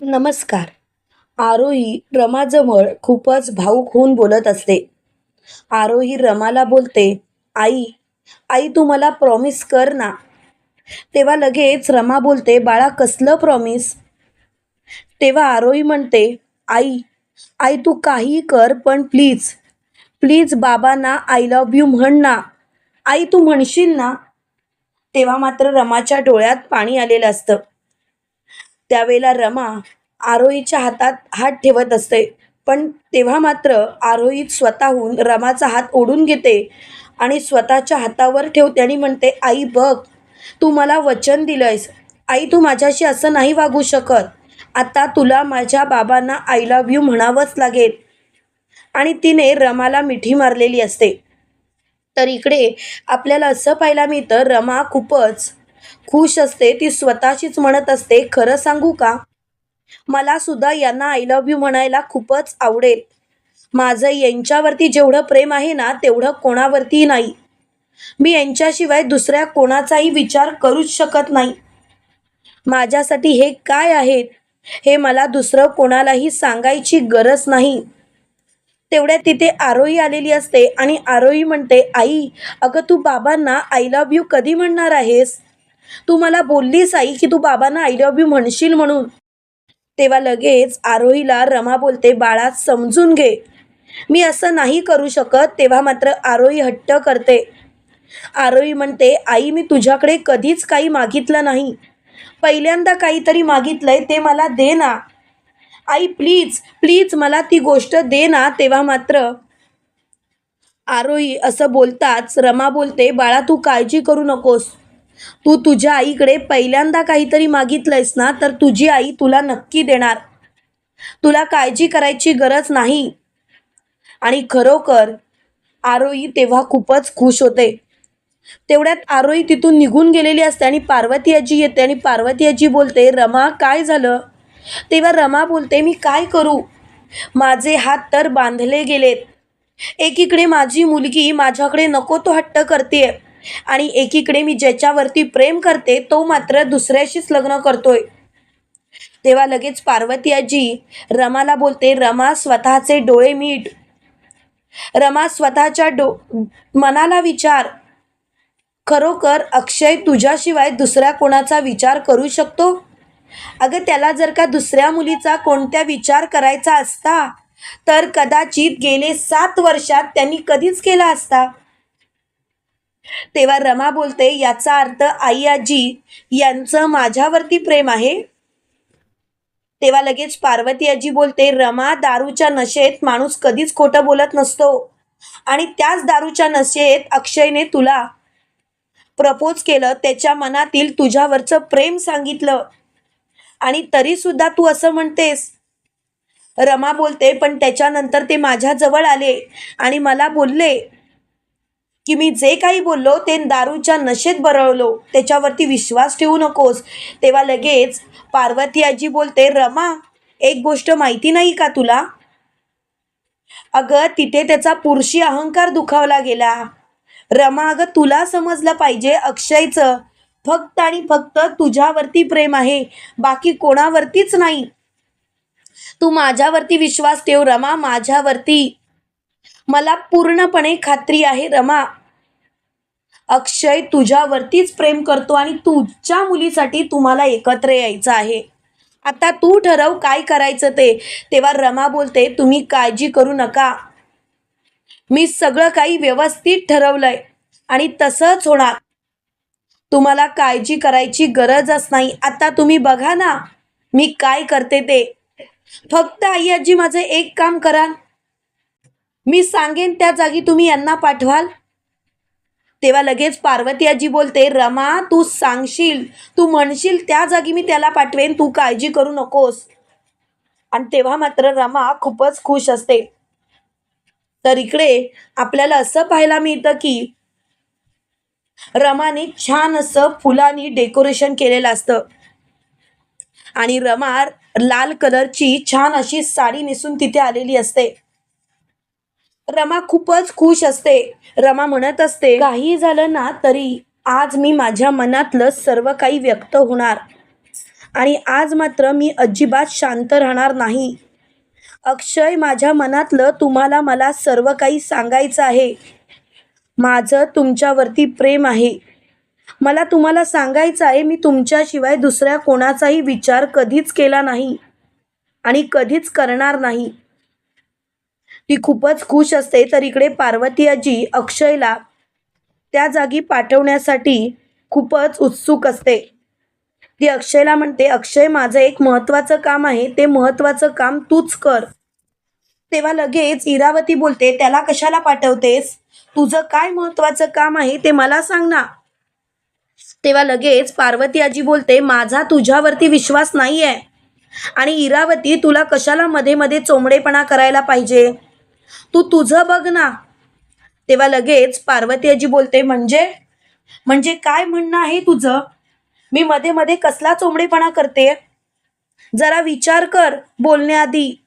नमस्कार. आरोही रमाजवळ खूपच भाऊक होऊन बोलत असते. आरोही रमाला बोलते आई आई तू मला प्रॉमिस कर ना. तेव्हा लगेच रमा बोलते बाळा कसलं प्रॉमिस तेव्हा आरोही म्हणते आई आई तू काही कर पण प्लीज प्लीज बाबांना आय लव्ह यू म्हण ना. आई तू म्हणशील ना? तेव्हा मात्र रमाच्या डोळ्यात पाणी आलेलं असतं. त्यावेळेला रमा आरोहीच्या हातात हात ठेवत असते. पण तेव्हा मात्र आरोही स्वतःहून रमाचा हात ओढून घेते आणि स्वतःच्या हातावर ठेवते आणि म्हणते आई बघ तू मला वचन दिलंयस. आई तू माझ्याशी असं नाही वागू शकत. आता तुला माझ्या बाबांना आय लव्ह यू म्हणावंच लागेल. आणि तिने रमाला मिठी मारलेली असते. तर इकडे आपल्याला असं पाहायला मिळतं रमा खूपच खुश असते ती स्वतःशीच म्हणत असते खरं सांगू का? मला सुद्धा यांना आय लव्ह यू म्हणायला खूपच आवडेल. माझं यांच्यावरती जेवढं प्रेम आहे ना तेवढं कोणावरती नाही. मी यांच्याशिवाय दुसऱ्या कोणाचाही विचार करूच शकत नाही. माझ्यासाठी हे काय आहेत हे मला दुसरं कोणालाही सांगायची गरज नाही. तेवढ्या तिथे आरोही आलेली असते आणि आरोही म्हणते आई अगं तू बाबांना आय लव्ह यू कधी म्हणणार आहेस? तू मला बोललीस आई की तू बाबांना आय लव्ह यू म्हणशील म्हणून. तेव्हा लगेच आरोहीला रमा बोलते बाळा समजून घे. मी असं नाही करू शकत. तेव्हा मात्र आरोही हट्ट करते. आरोही म्हणते आई मी तुझ्याकडे कधीच काही मागितलं नाही. पहिल्यांदा काहीतरी मागितलंय ते मला दे ना. आई प्लीज प्लीज मला ती गोष्ट दे ना. तेव्हा मात्र आरोही असं बोलताच रमा बोलते बाळा तू काळजी करू नकोस. तू तुझ्या आईकडे पहिल्यांदा काहीतरी मागितलंयस ना तर तुझी आई तुला नक्की देणार. तुला काळजी करायची गरज नाही. आणि खरोखर आरोही तेव्हा खूपच खुश होते. तेवढ्यात आरोही तिथून निघून गेलेली असते आणि पार्वती आजी येते आणि पार्वती आजी बोलते रमा काय झालं? तेव्हा रमा बोलते मी काय करू? माझे हात तर बांधले गेलेत. एकीकडे माझी मुलगी माझ्याकडे नको तो हट्ट करते आणि एकीकडे मी ज्याच्यावरती प्रेम करते तो मात्र दुसऱ्याशीच लग्न करतोय. तेव्हा लगेच पार्वती आजी रमाला बोलते रमा स्वतःचे डोळे मीट रमा स्वतःच्या डो मनाला विचार. खरोखर अक्षय तुझ्याशिवाय दुसऱ्या कोणाचा विचार करू शकतो? अगं त्याला जर का दुसऱ्या मुलीचा कोणत्या विचार करायचा असता तर कदाचित गेले सात वर्षात त्यांनी कधीच केला असता. तेव्हा रमा बोलते याचा अर्थ आई आजी यांचं माझ्यावरती प्रेम आहे. तेव्हा लगेच पार्वती आजी बोलते रमा दारूच्या नशेत माणूस कधीच खोटं बोलत नसतो आणि त्याच दारूच्या नशेत अक्षयने तुला प्रपोज केलं त्याच्या मनातील तुझ्यावरचं प्रेम सांगितलं आणि तरी सुद्धा तू असं म्हणतेस. रमा बोलते पण त्याच्यानंतर ते माझ्याजवळ आले आणि मला बोलले की मी जे काही बोललो ते दारूच्या नशेत बरळलो. त्याच्यावरती विश्वास ठेवू नकोस. तेव्हा लगेच पार्वती आजी बोलते रमा एक गोष्ट माहिती नाही का तुला? अगं तिथे त्याचा पुरुषी अहंकार दुखावला गेला. रमा अगं तुला समजलं पाहिजे अक्षयचं. फक्त आणि फक्त तुझ्यावरती प्रेम आहे. बाकी कोणावरतीच नाही. तू माझ्यावरती विश्वास ठेव रमा माझ्यावरती. मला पूर्णपणे खात्री आहे रमा. अक्षय तुझ्यावरतीच प्रेम करतो आणि तुझ्या मुलीसाठी तुम्हाला एकत्र यायचं आहे. आता तू ठरव काय करायचं ते. तेव्हा रमा बोलते तुम्ही काळजी करू नका. मी सगळं काही व्यवस्थित ठरवलंय आणि तसंच होणार. तुम्हाला काळजी करायची गरजच नाही. आता तुम्ही बघा ना मी काय करते ते. फक्त आई आजी माझं एक काम कराल मी सांगेन त्या जागी तुम्ही यांना पाठवाल. तेव्हा लगेच पार्वती आजी बोलते रमा तू सांगशील तू म्हणशील त्या जागी मी त्याला पाठवेन तू काळजी करू नकोस. आणि तेव्हा मात्र रमा खूपच खुश असते. तर इकडे आपल्याला असं पाहायला मिळतं की रमाने छान असं फुलांनी डेकोरेशन केलेलं असतं. आणि रमा लाल कलरची छान अशी साडी नेसून तिथे आलेली असते. रमा खूपच खुश असते. रमा म्हणत असते काही झालं ना तरी आज मी माझ्या मनातलं सर्व काही व्यक्त होणार. आणि आज मात्र मी अजिबात शांत राहणार नाही. अक्षय माझ्या मनातलं तुम्हाला मला सर्व काही सांगायचं आहे. माझं तुमच्यावरती प्रेम आहे. मला तुम्हाला सांगायचं आहे मी तुमच्याशिवाय दुसऱ्या कोणाचाही विचार कधीच केला नाही आणि कधीच करणार नाही. ती खूपच खुश असते. तर इकडे पार्वती आजी अक्षयला त्या जागी पाठवण्यासाठी खूपच उत्सुक असते. ती अक्षयला म्हणते अक्षय माझं एक महत्त्वाचं काम आहे. ते महत्त्वाचं काम तूच कर. तेव्हा लगेच इरावती बोलते त्याला कशाला पाठवतेस? तुझं काय महत्त्वाचं काम आहे ते मला सांग ना. तेव्हा लगेच पार्वती आजी बोलते माझा तुझ्यावरती विश्वास नाही आहे आणि इरावती तुला कशाला मध्ये मध्ये चोंबडेपणा करायला पाहिजे? तू तुझं बघ ना. तेव्हा लगेच पार्वती आजी बोलते म्हणजे? म्हणजे काय म्हणणं आहे तुझं? मी मध्ये मध्ये कसला चोंबडेपणा करते? जरा विचार कर बोलण्याआधी.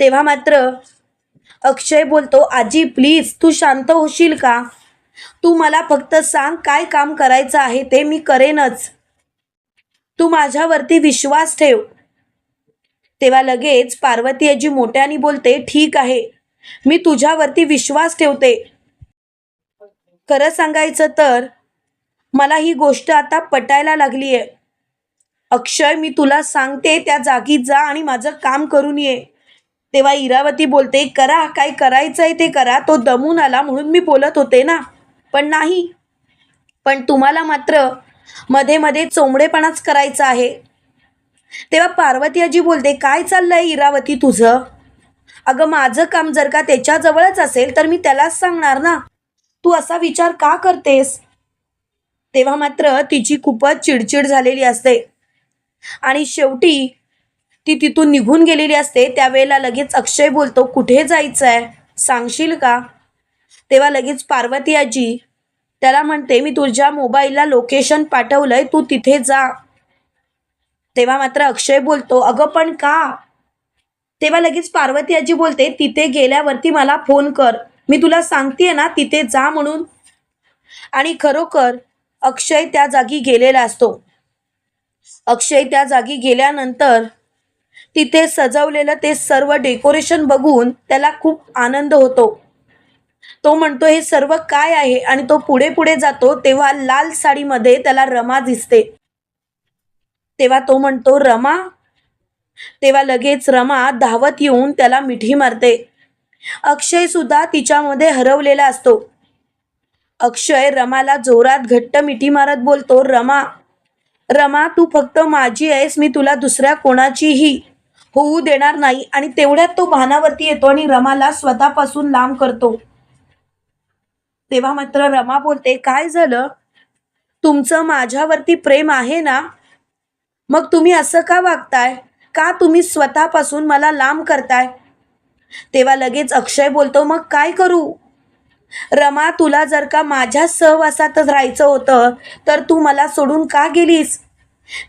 तेव्हा मात्र अक्षय बोलतो आजी प्लीज तू शांत होशील का? तू मला फक्त सांग काय काम करायचं आहे ते मी करेनच. तू माझ्यावरती विश्वास ठेव. तेव्हा लगेच पार्वती आजी मोठ्याने बोलते ठीक आहे. मी तुझ्यावरती विश्वास ठेवते. खरं सांगायचं तर मला ही गोष्ट आता पटायला लागली आहे अक्षय मी तुला सांगते त्या जागी जा आणि माझं काम करून ये. तेव्हा इरावती बोलते करा काय करायचं आहे ते करा. तो दमून आला म्हणून मी बोलत होते ना. पण नाही. पण तुम्हाला मात्रमध्ये मध्ये चोंबडेपणाच करायचा आहे. तेव्हा पार्वती आजी बोलते काय चाललंय इरावती तुझं? अगं माझं काम जर का त्याच्याजवळच असेल तर मी त्यालाच सांगणार ना. तू असा विचार का करतेस? तेव्हा मात्र तिची खूपच चिडचिड झालेली असते. आणि शेवटी ती तिथून निघून गेलेली असते. त्यावेळेला लगेच अक्षय बोलतो कुठे जायचं आहे सांगशील का? तेव्हा लगेच पार्वती आजी त्याला म्हणते मी तुझ्या मोबाईलला लोकेशन पाठवलंय तू तिथे जा. तेव्हा मात्र अक्षय बोलतो अगं पण का? तेव्हा लगेच पार्वती आजी बोलते तिथे गेल्यावरती मला फोन कर. मी तुला सांगतेय ना तिथे जा म्हणून. आणि खरोखर अक्षय त्या जागी गेलेला असतो. अक्षय त्या जागी गेल्यानंतर तिथे सजवलेलं ते सर्व डेकोरेशन बघून त्याला खूप आनंद होतो. तो म्हणतो हे सर्व काय आहे? आणि तो पुढे पुढे जातो तेव्हा लाल साडीमध्ये त्याला रमा दिसते. तेव्हा तो म्हणतो रमा. तेव्हा लगेच रमा धावत येऊन त्याला मिठी मारते. अक्षय सुद्धा तिच्यामध्ये हरवलेला असतो. अक्षय रमाला जोरात घट्ट मिठी मारत बोलतो रमा रमा तू फक्त माझी आहेस मी तुला दुसऱ्या कोणाचीही होऊ देणार नाही. आणि तेवढ्यात तो भानावरती येतो आणि रमाला स्वतःपासून लांब करतो. तेव्हा मात्र रमा बोलते काय झालं? तुमचं माझ्यावरती प्रेम आहे ना? मग तुम्ही असं का वागताय? का तुम्ही स्वतःपासून मला लांब करताय? तेव्हा लगेच अक्षय बोलतो मग काय करू? रमा तुला जर का माझ्या सहवासातच राहायचं होतं तर तू मला सोडून का गेलीस?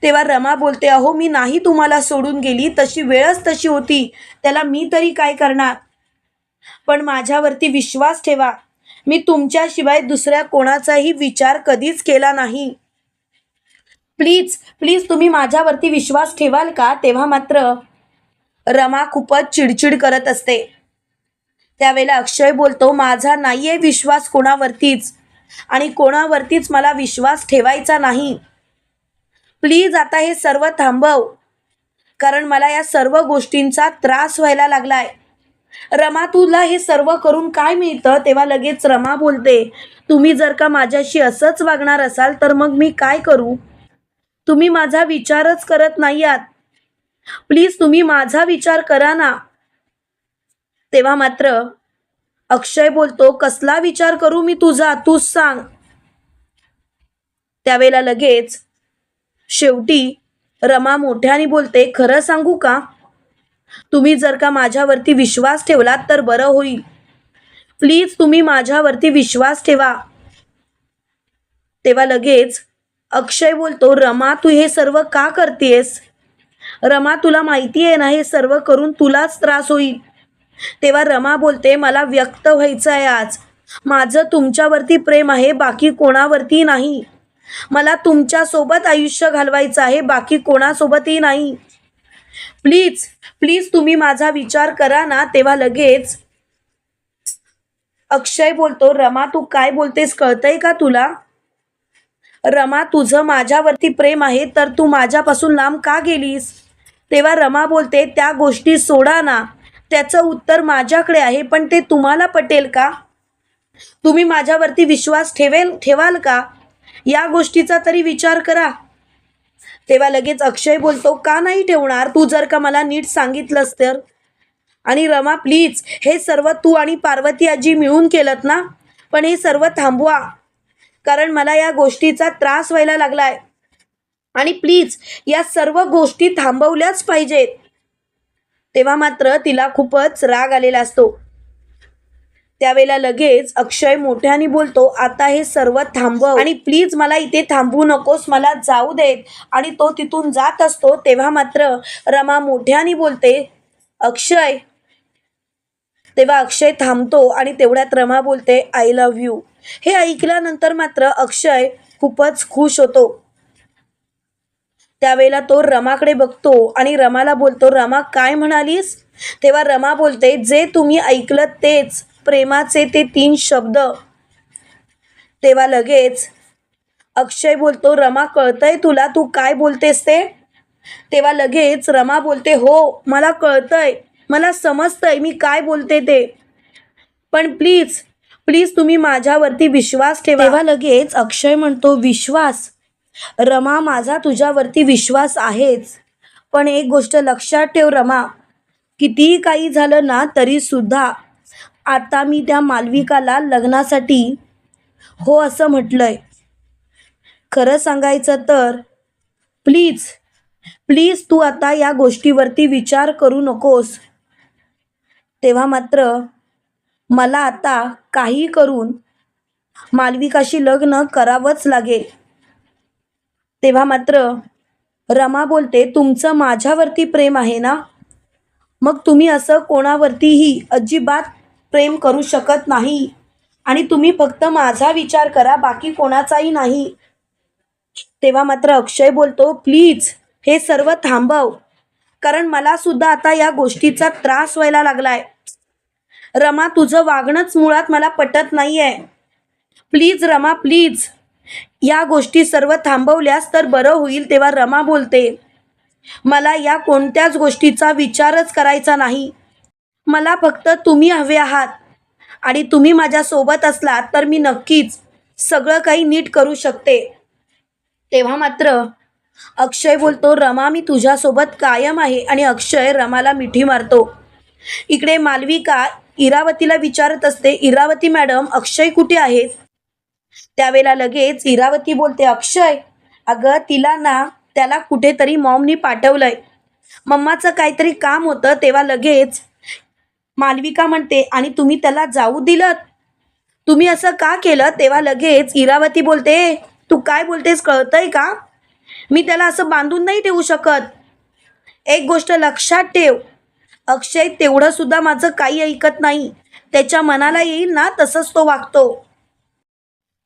तेव्हा रमा बोलते अहो मी नाही तुम्हाला सोडून गेली. तशी वेळच तशी होती. त्याला मी तरी काय करणार? पण माझ्यावरती विश्वास ठेवा. मी तुमच्याशिवाय दुसऱ्या कोणाचाही विचार कधीच केला नाही. प्लीज प्लीज तुम्ही माझ्यावरती विश्वास ठेवाल का? तेव्हा मात्र रमा खूपच चिडचिड करत असते. त्यावेळेला अक्षय बोलतो माझा नाहीये विश्वास कोणावरतीच आणि कोणावरतीच मला विश्वास ठेवायचा नाही. प्लीज आता हे सर्व थांबव कारण मला या सर्व गोष्टींचा त्रास व्हायला लागलाय. रमा तुला हे सर्व करून काय मिळतं? तेव्हा लगेच रमा बोलते तुम्ही जर का माझ्याशी असंच वागणार असाल तर मग मी काय करू? तुम्ही माझा विचारच करत नाही आहात प्लीज तुम्ही माझा विचार करा ना. तेव्हा मात्र अक्षय बोलतो कसला विचार करू मी तुझा? तूच सांग. त्यावेळेला लगेच शेवटी रमा मोठ्याने बोलते खरं सांगू का? तुम्ही जर का माझ्यावरती विश्वास ठेवलात तर बरं होईल. प्लीज तुम्ही माझ्यावरती विश्वास ठेवा. तेव्हा लगेच अक्षय बोलतो रमा तू हे सर्व का करतेस रमा तुला माहिती आहे ना हे सर्व करून तुलाच त्रास होईल. तेव्हा रमा बोलते मला व्यक्त व्हायचं आहे आज. माझं तुमच्यावरती प्रेम आहे बाकी कोणावरती नाही. मला तुमच्यासोबत आयुष्य घालवायचं आहे बाकी कोणासोबतही नाही. प्लीज प्लीज तुम्ही माझा विचार करा ना. तेव्हा लगेच अक्षय बोलतो रमा तू काय बोलतेस कळतंय का तुला? रमा तुझं माझ्यावरती प्रेम आहे तर तू माझ्यापासून लांब का गेलीस? तेव्हा रमा बोलते त्या गोष्टी सोडा ना. त्याचं उत्तर माझ्याकडे आहे पण ते तुम्हाला पटेल का? तुम्ही माझ्यावरती विश्वास ठेवेल ठेवाल का? या गोष्टीचा तरी विचार करा. तेव्हा लगेच अक्षय बोलतो का नाही ठेवणार? तू जर का मला नीट सांगितलंस तर? आणि रमा प्लीज हे सर्व तू आणि पार्वती आजी मिळून केलं ना? पण हे सर्व थांबवा. कारण मला या गोष्टीचा त्रास व्हायला लागलाय. आणि प्लीज या सर्व गोष्टी थांबवल्याच पाहिजेत. तेव्हा मात्र तिला खूपच राग आलेला असतो. त्यावेळेला लगेच अक्षय मोठ्याने बोलतो आता हे सर्व थांबव आणि प्लीज मला इथे थांबवू नकोस मला जाऊ देत. आणि तो तिथून जात असतो तेव्हा मात्र रमा मोठ्याने बोलते अक्षय तेव्हा अक्षय थांबतो आणि तेवढ्यात रमा बोलते आय लव्ह यू हे ऐकल्यानंतर मात्र अक्षय खूपच खुश होतो. त्यावेळेला तो रमाकडे बघतो आणि रमाला बोलतो रमा काय म्हणालीस? तेव्हा रमा बोलते जे तुम्ही ऐकलं तेच. प्रेमाचे ते तीन शब्द. तेव्हा लगेच अक्षय बोलतो रमा कळतंय तुला? तू काय बोलतेस ते? तेव्हा लगेच रमा बोलते हो मला कळतंय. मला समजतंय मी काय बोलते ते. पण प्लीज प्लीज तुम्ही माझ्यावरती विश्वास ठेवा. तेव्हा लगेच अक्षय म्हणतो विश्वास रमा माझा तुझ्यावरती विश्वास आहेच. पण एक गोष्ट लक्षात ठेव रमा कितीही काही झालं ना तरी सुद्धा आता मी त्या मालविकाला लग्नासाठी हो असं म्हटलंय. खरं सांगायचं तर प्लीज प्लीज तू आता या गोष्टीवरती विचार करू नकोस. तेव्हा मात्र मला आता काही करून मालविकाशी लग्न करावंच लागेल. तेव्हा मात्र रमा बोलते तुमचं माझ्यावरती प्रेम आहे ना? मग तुम्ही असं कोणावरतीही अजिबात प्रेम करू शकत नाही आणि तुम्ही फक्त माझा विचार करा बाकी कोणाचाही नाही. तेव्हा मात्र अक्षय बोलतो प्लीज हे सर्व थांबव. कारण मला सुद्धा आता या गोष्टीचा त्रास व्हायला लागलाय. रमा तुझं वागणंच मुळात मला पटत नाहीये. Please Rama please. या गोष्टी सर्व थांबवल्यास तर बरं होईल तेव्हा रमा बोलते. मला या कोणत्याच गोष्टीचा विचारच करायचा नाही. मला फक्त तुम्ही हवे आहात. आणि तुम्ही माझ्यासोबत असलात तर मी नक्कीच सगळं काही नीट करू शकते. तेव्हा मात्र अक्षय बोलतो रमा मी तुझ्यासोबत कायम आहे आणि अक्षय रमाला मिठी मारतो. इकडे मालविका इरावतीला विचारत असते इरावती मॅडम अक्षय कुठे आहेत? त्यावेळेला लगेच इरावती बोलते अक्षय अगं तिला ना त्याला कुठेतरी मॉमनी पाठवलंय. मम्माचं काहीतरी काम होतं तेव्हा लगेच मालविका म्हणते आणि तुम्ही त्याला जाऊ दिलं तुम्ही असं का केलं? तेव्हा लगेच इरावती बोलते तू काय बोलतेस कळतंय का? मी त्याला असं बांधून नाही ठेवू शकत. एक गोष्ट लक्षात ठेव. अक्षय तेवढं सुद्धा माझं काही ऐकत नाही. त्याच्या मनाला येईल ना तसंच तो वागतो.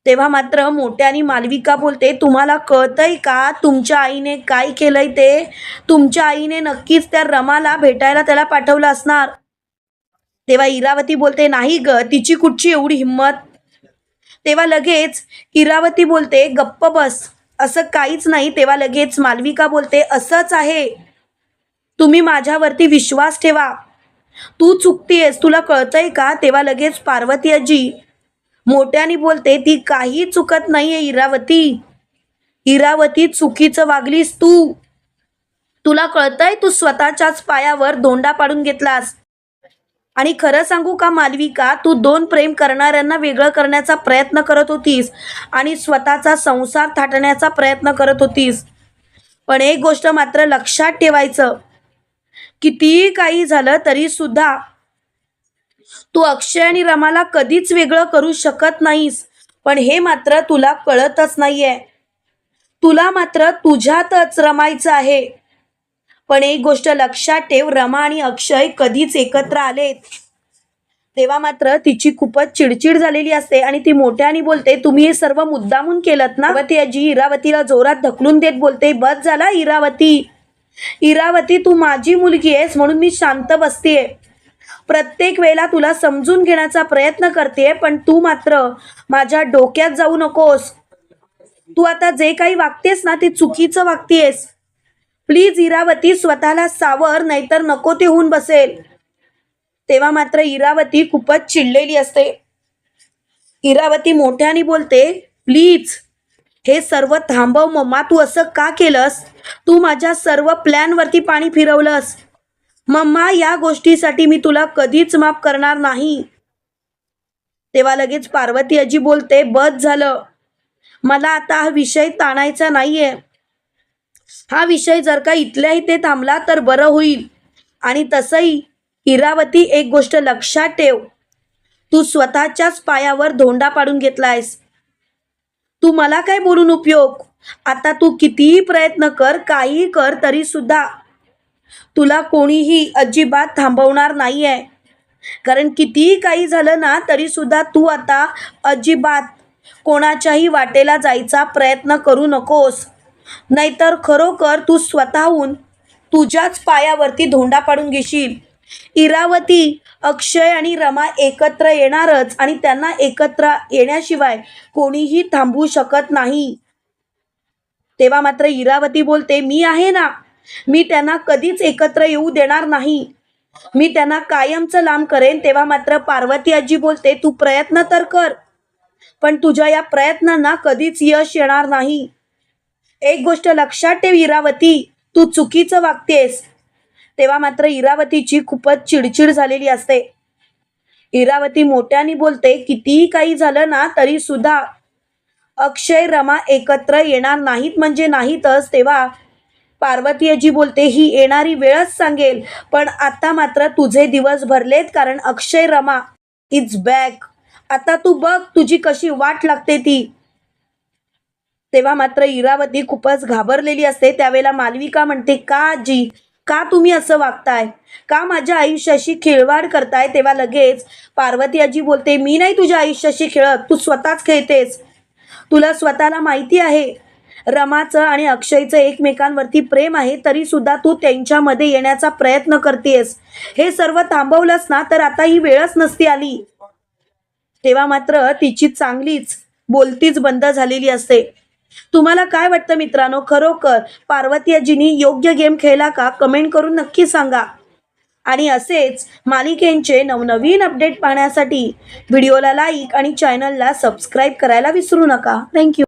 तेव्हा मात्र मोठ्याने मालविका बोलते तुम्हाला कळतंय का तुमच्या आईने काय केलंय ते? तुमच्या आईने नक्कीच त्या रमाला भेटायला त्याला पाठवलं असणार. तेव्हा इरावती बोलते नाही ग तिची कुठची एवढी हिंमत? तेव्हा लगेच इरावती बोलते गप्प बस. असं काहीच नाही तेव्हा लगेच मालविका बोलते असंच आहे. तुम्ही माझ्यावरती विश्वास ठेवा. तू चुकतीयस तुला कळतंय का? तेव्हा लगेच पार्वती आजी मोठ्याने बोलते ती काही चुकत नाहीये इरावती. इरावती चुकीचं वागलीस तू. तुला कळतंय तू स्वतःच्याच पायावर दोंडा पाडून घेतलास. आणि खरं सांगू का मालविका तू दोन प्रेम करणाऱ्यांना वेगळं करण्याचा प्रयत्न करत होतीस आणि स्वतःचा संसार थाटण्याचा प्रयत्न करत होतीस. पण एक गोष्ट मात्र लक्षात ठेवायचं कितीही काही झालं तरी सुद्धा तू अक्षय आणि रमाला कधीच वेगळं करू शकत नाहीस. पण हे मात्र तुला कळतच नाहीये. तुला मात्र तुझ्यातच रमायचं आहे. पण एक गोष्ट लक्षात ठेव रमा आणि अक्षय कधीच एकत्र आलेत. तेव्हा मात्र तिची खूपच चिडचिड झालेली असते आणि ती मोठ्याने बोलते तुम्ही हे सर्व मुद्दामून केलं ना? ती आजी इरावतीला जोरात ढकलून देत बोलते. बस झाला इरावती. इरावती तू माझी मुलगी आहेस म्हणून मी शांत बसतीये. प्रत्येक वेळेला तुला समजून घेण्याचा प्रयत्न करते पण तू मात्र माझ्या डोक्यात जाऊ नकोस. तू आता जे काही वागतेस ना ते चुकीचं वागतेस. प्लीज इरावती स्वतःला सावर नाहीतर नको ते होऊन बसेल. तेव्हा मात्र इरावती खूपच चिडलेली असते. इरावती मोठ्याने बोलते प्लीज हे सर्व थांबव मम्मा तू असं का केलंस? तू माझ्या सर्व प्लॅनवरती पाणी फिरवलंस. मम्मा या गोष्टीसाठी मी तुला कधीच माफ करणार नाही. तेव्हा लगेच पार्वती आजी बोलते बस झालं. मला आता हा विषय ताणायचा नाहीये. हा विषय जर का इथल्या इथे थांबला तर बरं होईल. आणि तसंही इरावती एक गोष्ट लक्षात ठेव. तू स्वतःच्याच पायावर धोंडा पाडून घेतलायस. तू मला काय बोलून उपयोग? आता तू कितीही प्रयत्न कर काहीही कर तरी सुद्धा तुला कोणीही अजिबात थांबवणार नाहीये. कारण कितीही काही झालं ना तरी सुद्धा तू आता अजिबात कोणाच्याही वाटेला जायचा प्रयत्न करू नकोस. नाहीतर खरोखर तू स्वतःहून तुझ्याच पायावरती धोंडा पाडून घेशील. इरावती अक्षय आणि रमा एकत्र येणारच आणि त्यांना एकत्र येण्याशिवाय कोणीही थांबवू शकत नाही. तेव्हा मात्र इरावती बोलते मी आहे ना. मी त्यांना कधीच एकत्र येऊ देणार नाही. मी त्यांना कायमचं लांब करेन. तेव्हा मात्र पार्वती आजी बोलते तू प्रयत्न तर कर पण तुझ्या या प्रयत्नांना कधीच यश येणार नाही. एक गोष्ट लक्षात ठेव इरावती तू चुकीचं वागतेस. तेव्हा मात्र इरावतीची खूपच चिडचिड झालेली असते. इरावती मोठ्याने बोलते कितीही काही झालं ना तरी सुद्धा अक्षय रमा एकत्र येणार नाहीत म्हणजे नाहीतच. तेव्हा पार्वती आजी बोलते ही येणारी वेळच सांगेल पण आता मात्र तुझे दिवस भरलेत कारण अक्षय रमा इज बॅक आता तू बघ तुझी कशी वाट लागते ती. तेव्हा मात्र इरावती खूपच घाबरलेली असते. त्यावेळेला मालविका म्हणते का आजी? का तुम्ही असं वागताय? का माझ्या आयुष्याशी खेळवाड करताय? तेव्हा लगेच पार्वती आजी बोलते मी नाही तुझ्या आयुष्याशी खेळत तू स्वतःच खेळतेस. तुला स्वतःला माहिती आहे. रमाचं आणि अक्षयचं एकमेकांवरती प्रेम आहे तरी सुद्धा तू त्यांच्यामध्ये येण्याचा प्रयत्न करतेस. हे सर्व थांबवलंस ना तर आता ही वेळच नसती आली. तेव्हा मात्र तिची चांगलीच बोलतीच बंद झालेली असते. तुम्हाला काय वाटतं मित्रांनो? खरोखर पार्वती आजीनी योग्य गेम खेळला का? कमेंट करून नक्की सांगा. आणि असेच मालिकेंचे नवनवीन अपडेट पाहण्यासाठी व्हिडिओला लाईक आणि चॅनलला सबस्क्राईब करायला विसरू नका. थँक्यू